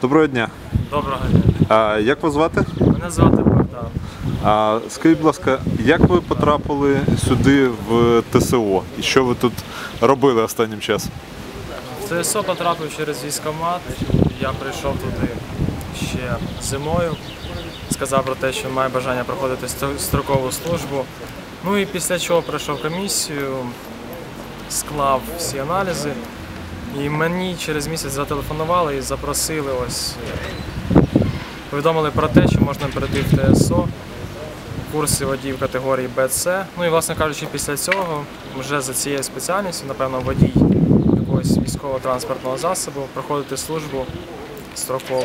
Доброго дня. Доброго дня. А, як вас звати? Мене звати Богдан. А, скажіть, будь ласка, як ви потрапили сюди в ТСО? І що ви тут робили останнім часом? В ТСО потрапив через військкомат. Я прийшов туди ще зимою. Сказав про те, що має бажання проходити строкову службу. Ну і після чого пройшов комісію, склав всі аналізи. І мені через місяць зателефонували і запросили ось. е, Повідомили про те, що можна перейти в ТСО, курси водіїв категорії БЦ. Ну і, власне кажучи, після цього вже за цією спеціальністю, напевно, водій якогось військово-транспортного засобу проходити службу строкову.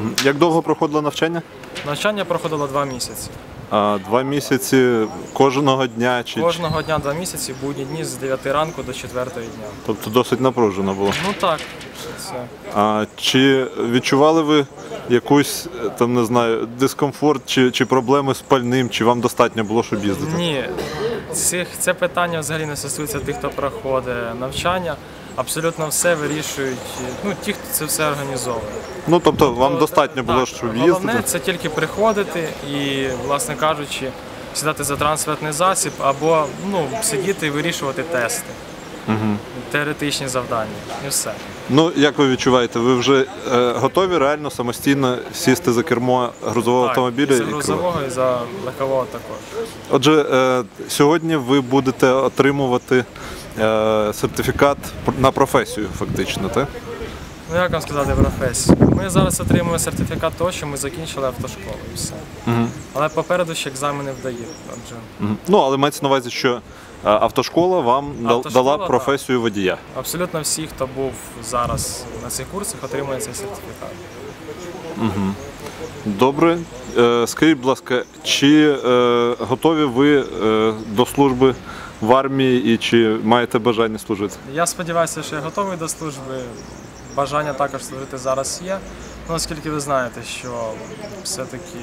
М, Як довго проходило навчання? Навчання проходило два місяці. А, два місяці кожного дня чи Кожного дня два місяці, будні дні з 9 ранку до 4 дня. тобто досить напружено було. Ну так, це. А чи відчували ви якусь там не знаю дискомфорт чи, чи проблеми з пальним, чи вам достатньо було, щоб їздити? Ні, цих, це питання взагалі не стосується тих, хто проходить навчання. Абсолютно все вирішують ну, ті, хто це все організовує. Ну тобто вам достатньо було, так, щоб Головне це тільки приходити і, власне кажучи, сідати за транспортний засіб або ну, сидіти і вирішувати тести. Теоретичні завдання. І все. Ну як ви відчуваєте, ви вже е, готові реально самостійно сісти за кермо грузового автомобіля? Так, і за грузового і за легкового також. Отже, е, сьогодні ви будете отримувати е, сертифікат пр- на професію, фактично, так? Ну як вам сказати професію? Ми зараз отримуємо сертифікат того, що ми закінчили автошколу і все. Але попереду ще екзамени вдають. Отже, Мгм. Ну, але мається на увазі, що е, автошкола вам дал- Автошкола, дала так. професію водія. абсолютно всі, хто був зараз на цих курсах, отримує цей сертифікат. Добре. Е, Скажіть, будь ласка, чи е, готові ви е, до служби в армії і чи маєте бажання служити? Я сподіваюся, що я готовий до служби. Бажання також служити зараз є. Ну, оскільки ви знаєте, що все-таки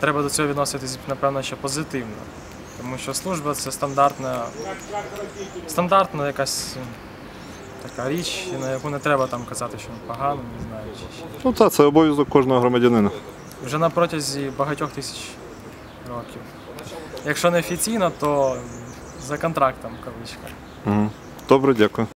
треба до цього відноситись, напевно, ще позитивно. Тому що служба це стандартна, стандартна якась така річ, на яку не треба там казати, що погано, не знаю. Чи ще. Ну так, це обов'язок кожного громадянина. Вже на протязі багатьох тисяч років. Якщо не офіційно, то за контрактом кавичка. Добре, дякую.